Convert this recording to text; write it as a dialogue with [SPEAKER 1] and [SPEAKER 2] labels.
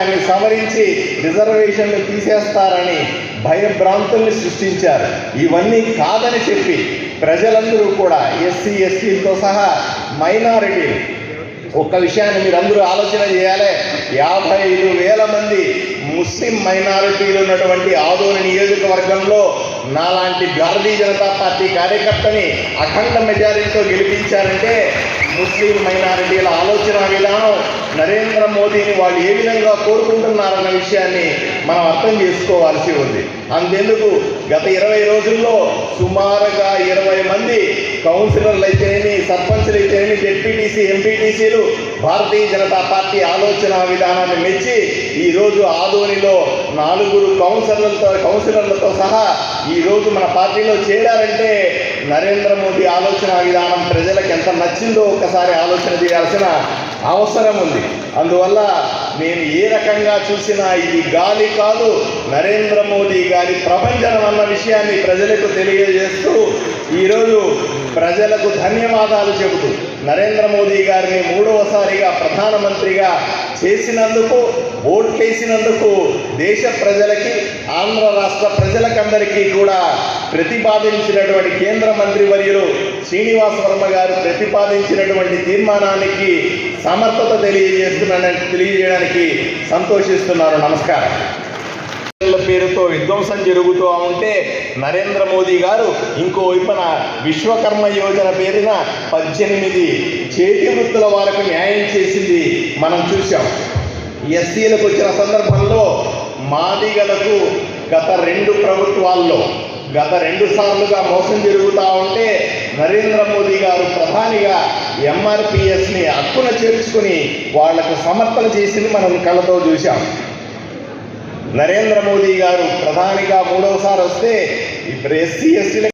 [SPEAKER 1] దాన్ని సవరించి రిజర్వేషన్లు తీసేస్తారని భయభ్రాంతుల్ని సృష్టించారు. ఇవన్నీ కాదని చెప్పి ప్రజలందరూ కూడా ఎస్సీ ఎస్టీలతో సహా మైనారిటీ ఒక్క విషయాన్ని మీరందరూ ఆలోచన చేయాలి. యాభై ఐదు వేల మంది ముస్లిం మైనారిటీలు ఉన్నటువంటి ఆదోని నియోజకవర్గంలో నాలాంటి భారతీయ జనతా పార్టీ కార్యకర్తని అఖండ మెజారిటీతో గెలిపించారంటే ముస్లిం మైనారిటీల ఆలోచన విధానం నరేంద్ర మోదీని వాళ్ళు ఏ విధంగా కోరుకుంటున్నారన్న విషయాన్ని మనం అర్థం చేసుకోవాల్సి ఉంది. అంతెందుకు గత ఇరవై రోజుల్లో సుమారుగా ఇరవై మంది కౌన్సిలర్లు అయితేనేమి సర్పంచ్లు అయితేనేమి జెడ్పీటీసీ ఎంపీటీసీలు భారతీయ జనతా పార్టీ ఆలోచన విధానాన్ని మెచ్చి ఈరోజు ఆదోనిలో నాలుగురు కౌన్సిలర్లతో కౌన్సిలర్లతో సహా ఈరోజు మన పార్టీలో చేరారంటే నరేంద్ర మోదీ ఆలోచన విధానం ప్రజలకు ఎంత నచ్చిందో ఒకసారి ఆలోచన చేయాల్సిన అవసరం ఉంది. అందువల్ల నేను ఏ రకంగా చూసినా ఇది గాలి కాదు నరేంద్ర మోదీ గారి ప్రపంచం అన్న విషయాన్ని ప్రజలకు తెలియజేస్తూ ఈరోజు ప్రజలకు ధన్యవాదాలు చెబుతూ నరేంద్ర మోదీ గారిని మూడవసారిగా ప్రధానమంత్రిగా చేసినందుకు ఓట్లేసినందుకు దేశ ప్రజలకి ఆంధ్ర రాష్ట్ర ప్రజలకందరికీ కూడా ప్రతిపాదించినటువంటి కేంద్ర మంత్రి వర్యులు శ్రీనివాస వర్మ గారు ప్రతిపాదించినటువంటి తీర్మానానికి సమర్థత తెలియజేస్తున్నానని తెలియజేయడానికి సంతోషిస్తున్నాను నమస్కారం. పేరుతో విధ్వంసం జరుగుతూ ఉంటే నరేంద్ర మోదీ గారు ఇంకో వైపున విశ్వకర్మ యోజన పేరిన పద్దెనిమిది చేతి వృత్తుల వారికి న్యాయం చేసింది మనం చూసాం ఎస్సీలకు వచ్చిన సందర్భంలో మాదిగలకు గత రెండు ప్రభుత్వాల్లో గత రెండు సార్లుగా మోసం జరుగుతూ ఉంటే నరేంద్ర మోదీ గారు ప్రధానిగా ఎంఆర్పిఎస్ని హక్కున చేర్చుకుని వాళ్ళకు సమర్థన చేసింది మనం కళ్ళతో చూసాం నరేంద్ర మోదీ గారు ప్రధానిగా మూడవసారి వస్తే ఇప్పుడు ఎస్సీ ఎస్టీల